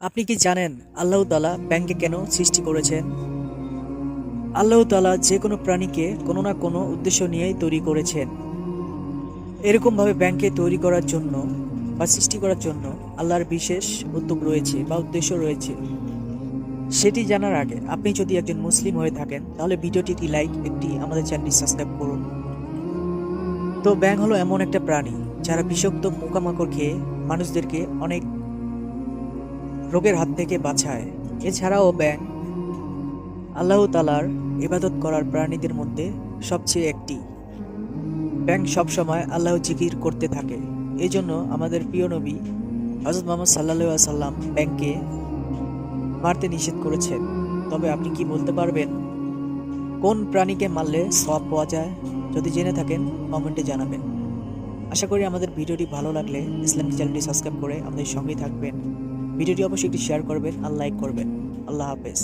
আপনি কি জানেন আল্লাহ তালা ব্যাংকে কেন সৃষ্টি করেছেন আল্লাহ তালা যে কোনো প্রাণীকে কোনো না কোনো উদ্দেশ্য নিয়েই তৈরি করেছেন। এরকমভাবে ব্যাংকে তৈরি করার জন্য বা সৃষ্টি করার জন্য আল্লাহর বিশেষ উদ্যোগ রয়েছে বা উদ্দেশ্য রয়েছে। সেটি জানার আগে আপনি যদি একজন মুসলিম হয়ে থাকেন, তাহলে ভিডিওটিটি লাইক, একটি আমাদের চ্যানেলটি সাবস্ক্রাইব করুন। তো ব্যাং হলো এমন একটা প্রাণী, যারা বিষাক্ত পোকামাকড় খেয়ে মানুষদেরকে অনেক রোগের হাত থেকে বাঁচায় এছাড়াও ব্যাং আল্লাহ তালার ইবাদত করার প্রাণীদের মধ্যে সবচেয়ে একটি। ব্যাং সবসময় আল্লাহ জিকির করতে থাকে। এই জন্য আমাদের প্রিয় নবী হজরত মোহাম্মদ সাল্লাহ সাল্লাম ব্যাংকে মারতে নিষেধ করেছেন। তবে আপনি কি বলতে পারবেন, কোন প্রাণীকে মারলে সব পাওয়া যায়? যদি জেনে থাকেন, কমেন্টে জানাবেন। আশা করি আমাদের ভিডিওটি ভালো লাগলে ইসলামিক চ্যানেলটি সাবস্ক্রাইব করে আমাদের সঙ্গেই থাকবেন। ভিডিওটি অবশ্যই একটি শেয়ার করবেন আর লাইক করবেন। আল্লাহ হাফেজ।